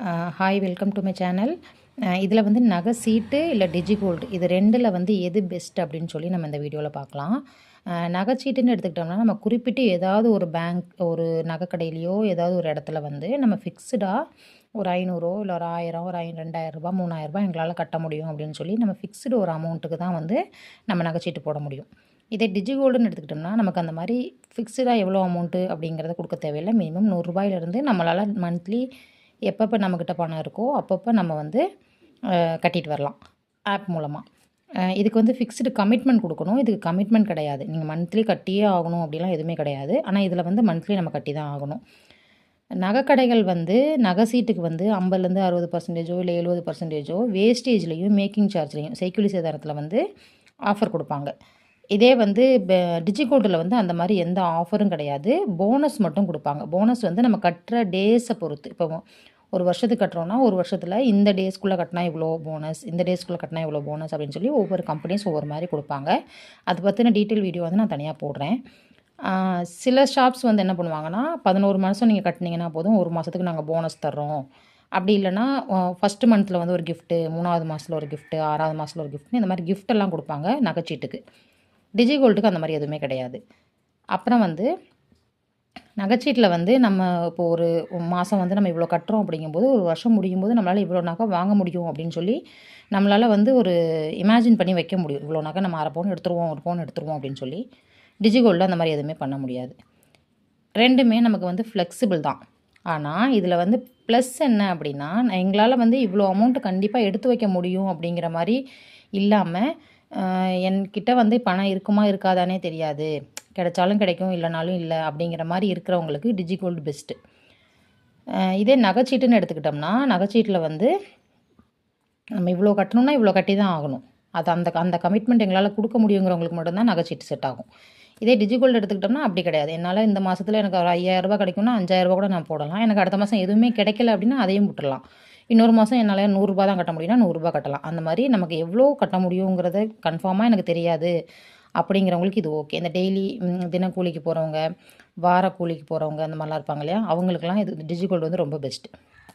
Hi welcome to my channel இதில் வந்து நகை சீட்டு இல்லை டிஜி கோல்டு இது ரெண்டில் வந்து எது பெஸ்ட் அப்படின்னு சொல்லி நம்ம இந்த வீடியோவில் பார்க்கலாம். நகைச்சீட்டுன்னு எடுத்துக்கிட்டோம்னா நம்ம குறிப்பிட்டு ஏதாவது ஒரு பேங்க் ஒரு நகைக்கடையிலையோ ஏதாவது ஒரு இடத்துல வந்து நம்ம ஃபிக்ஸ்டாக ஒரு ஐநூறோ இல்லை ஒரு ஆயிரம் ஒரு ஐ ரெண்டாயிரரூபா மூணாயிரரூபா எங்களால் கட்ட முடியும் அப்படின்னு சொல்லி நம்ம ஃபிக்ஸ்டு ஒரு அமௌண்ட்டுக்கு தான் வந்து நம்ம நகைச்சீட்டு போட முடியும். இதே டிஜி கோல்டுன்னு எடுத்துக்கிட்டோம்னா நமக்கு அந்த மாதிரி ஃபிக்ஸ்டாக எவ்வளோ அமௌண்ட்டு அப்படிங்கிறத கொடுக்க தேவையில்லை. மினிமம் நூறுரூபாயிலேருந்து நம்மளால் மந்த்லி எப்பப்போ நம்மக்கிட்ட பணம் இருக்கோ அப்பப்போ நம்ம வந்து கட்டிட்டு வரலாம் ஆப் மூலமாக இதுக்கு வந்து ஃபிக்ஸ்டு கமிட்மெண்ட் கொடுக்கணும். இதுக்கு கமிட்மெண்ட் கிடையாது. நீங்கள் மந்த்லி கட்டியே ஆகணும் அப்படிலாம் எதுவுமே கிடையாது. ஆனால் இதில் வந்து மந்த்லி நம்ம கட்டி தான் ஆகணும். நகைக்கடைகள் வந்து நகை சீட்டுக்கு வந்து ஐம்பதுலேருந்து அறுபது பர்சன்டேஜோ இல்லை எழுபது பர்சன்டேஜோ வேஸ்டேஜ்லேயும் மேக்கிங் சார்ஜ்லேயும் செய்குலி சேதாரத்தில் வந்து ஆஃபர் கொடுப்பாங்க. இதே வந்து டிஜிகோட்டில் வந்து அந்த மாதிரி எந்த ஆஃபரும் கிடையாது. போனஸ் மட்டும் கொடுப்பாங்க. போனஸ் வந்து நம்ம கட்டுற டேஸை பொறுத்து. இப்போ ஒரு வருஷத்துக்கு கட்டுறோன்னா ஒரு வருஷத்தில் இந்த டேஸ்க்குள்ளே கட்டினா இவ்வளோ போனஸ் இந்த டேஸ்க்குள்ளே கட்டினா இவ்வளோ போனஸ் அப்படின்னு சொல்லி ஒவ்வொரு கம்பெனிஸ் ஒவ்வொரு மாதிரி கொடுப்பாங்க. அது பற்றின டீட்டெயில் வீடியோ வந்து நான் தனியாக போடுறேன். சில ஷாப்ஸ் வந்து என்ன பண்ணுவாங்கன்னா பதினோரு மாதம் நீங்கள் கட்டினீங்கன்னா போதும் ஒரு மாதத்துக்கு நாங்கள் போனஸ் தர்றோம். அப்படி இல்லைன்னா ஃபஸ்ட்டு மந்த்தில் வந்து ஒரு கிஃப்ட்டு மூணாவது மாதத்தில் ஒரு கிஃப்ட்டு ஆறாவது மாதத்தில் ஒரு கிஃப்ட்னு இந்த மாதிரி கிஃப்டெல்லாம் கொடுப்பாங்க நகைச்சீட்டுக்கு. டிஜி கோல்டுக்கு அந்த மாதிரி எதுவுமே கிடையாது. அப்புறம் வந்து நகைச்சீட்டில் வந்து நம்ம இப்போ ஒரு மாதம் வந்து நம்ம இவ்வளோ கட்டுறோம் அப்படிங்கும்போது ஒரு வருஷம் முடியும் போது நம்மளால் இவ்வளோ நகை வாங்க முடியும் அப்படின்னு சொல்லி நம்மளால் வந்து ஒரு இமேஜின் பண்ணி வைக்க முடியும். இவ்வளோ நகை நம்ம அரை பவுன் எடுத்துருவோம் ஒரு பவுன் எடுத்துருவோம் அப்படின்னு சொல்லி டிஜி கோல்டு அந்த மாதிரி எதுவுமே பண்ண முடியாது. ரெண்டுமே நமக்கு வந்து ஃப்ளெக்சிபிள் தான். ஆனால் இதில் வந்து ப்ளஸ் என்ன அப்படின்னா நான் எங்களால் வந்து இவ்வளோ அமௌண்ட் கண்டிப்பாக எடுத்து வைக்க முடியும் அப்படிங்கிற மாதிரி இல்லாமல் என்கிட்ட வந்து பணம் இருக்குமா இருக்காதானே தெரியாது. கிடைச்சாலும் கிடைக்கும் இல்லைனாலும் இல்லை அப்படிங்கிற மாதிரி இருக்கிறவங்களுக்கு டிஜி கோல்டு பெஸ்ட்டு இதே நகைச்சீட்டுன்னு எடுத்துக்கிட்டோம்னா நகைச்சீட்டில் வந்து நம்ம இவ்வளோ கட்டணும்னா இவ்வளோ கட்டி தான் ஆகணும். அது அந்த அந்த கமிட்மெண்ட் எங்களால் கொடுக்க முடியுங்கிறவங்களுக்கு மட்டும்தான் நகைச்சீட்டு செட் ஆகும். இதே டிஜிகோல்டு எடுத்துக்கிட்டோம்னா அப்படி கிடையாது. என்னால் இந்த மாதத்தில் எனக்கு ஒரு ஐயாயிரரூபா கிடைக்கும்னா அஞ்சாயிரரூபா கூட நான் போடலாம். எனக்கு அடுத்த மாதம் எதுவுமே கிடைக்கல அப்படின்னா அதையும் விட்டுடலாம் இன்னொரு மாதம் என்னால் நூறுரூபா தான் கட்ட முடியும்னா நூறுரூபா கட்டலாம். அந்த மாதிரி நமக்கு எவ்வளோ கட்ட முடியுங்கிறத கன்ஃபார்மாக எனக்கு தெரியாது. அப்படிங்கிறவங்களுக்கு இது ஓகே இந்த டெய்லி தினக்கூலிக்கு போகிறவங்க வார கூலிக்கு போகிறவங்க அந்த மாதிரிலாம் இருப்பாங்க இல்லையா? அவங்களுக்குலாம் இது டிஜிகோல்டு வந்து ரொம்ப பெஸ்ட்டு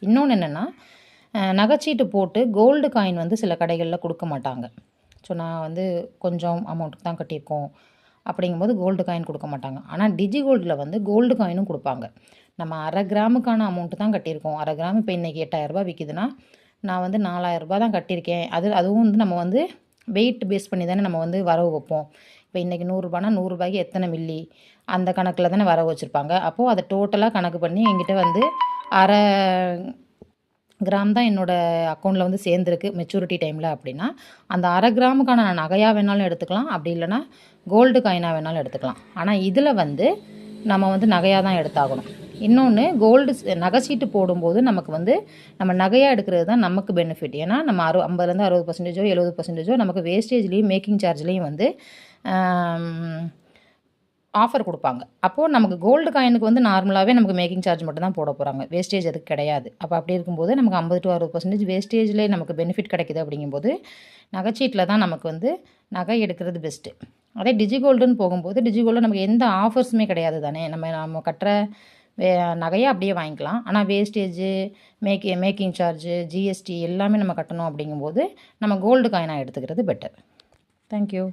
இன்னொன்று என்னென்னா நகைச்சீட்டு போட்டு கோல்டு காயின் வந்து சில கடைகளில் கொடுக்க மாட்டாங்க. ஸோ நான் வந்து கொஞ்சம் அமௌண்ட்டுக்கு தான் கட்டியிருக்கோம். அப்படிங்கும்போது கோல்டு காயின் கொடுக்க மாட்டாங்க. ஆனால் டிஜி கோல்டில் வந்து கோல்டு காயினும் கொடுப்பாங்க. நம்ம அரை கிராமுக்கான அமௌண்ட்டு தான் கட்டியிருக்கோம். அரை கிராம் இப்போ இன்றைக்கி எட்டாயிரரூபா விற்கிதுன்னா நான் வந்து நாலாயிரரூபா தான் கட்டியிருக்கேன். அது அதுவும் வந்து நம்ம வந்து வெயிட் பேஸ் பண்ணி தானே நம்ம வந்து வரவு வைப்போம். இப்போ இன்றைக்கி நூறுரூபானா நூறுரூபாய்க்கு எத்தனை மில்லி அந்த கணக்கில் தானே வரவு வச்சுருப்பாங்க. அப்போது அதை டோட்டலாக கணக்கு பண்ணி என்கிட்ட வந்து அரை கிராம் தான் என்னோடய அக்கௌண்ட்டில் வந்து சேர்ந்துருக்கு மெச்சூரிட்டி டைமில் அப்படின்னா. அந்த அரை கிராமுக்கான நான் நகையாக வேணாலும் எடுத்துக்கலாம். அப்படி இல்லைனா கோல்டு காயினாக வேணாலும் எடுத்துக்கலாம். ஆனால் இதில் வந்து நம்ம வந்து நகையாக தான் எடுத்தாகணும். இன்னொன்று கோல்டு நகை சீட்டு போடும்போது நமக்கு வந்து நம்ம நகையாக எடுக்கிறது தான் நமக்கு பெனிஃபிட் ஏன்னா நம்ம அறு ஐம்பதுலேருந்து அறுபது பர்சன்டேஜோ எழுபது பர்சன்டேஜோ நமக்கு வேஸ்டேஜ்லேயும் மேக்கிங் சார்ஜ்லேயும் வந்து ஆஃபர் கொடுப்பாங்க. அப்போது நமக்கு கோல்டு காயினுக்கு வந்து நார்மலாகவே நமக்கு மேக்கிங் சார்ஜ் மட்டும் தான் போட போகிறாங்க வேஸ்டேஜ் அதுக்கு கிடையாது. அப்போ அப்படி இருக்கும்போது நமக்கு ஐம்பது டு அறுபது பர்சன்டேஜ் வேஸ்டேஜ்லேயே நமக்கு பெனிஃபிட் கிடைக்குது அப்படிங்கும்போது நகைச்சீட்டில் தான் நமக்கு வந்து நகை எடுக்கிறது பெஸ்ட்டு அதே டிஜி கோல்டுன்னு போகும்போது டிஜி கோல்டு நமக்கு எந்த ஆஃபர்ஸுமே கிடையாது தானே. நம்ம நம்ம கட்டுற வே நகையை அப்படியே வாங்கிக்கலாம். ஆனால் வேஸ்டேஜு மேக்கி மேக்கிங் சார்ஜு ஜிஎஸ்டி எல்லாமே நம்ம கட்டணும் அப்படிங்கும்போது நம்ம கோல்டு காயினாக எடுத்துக்கிறது பெட்டர் தேங்க்யூ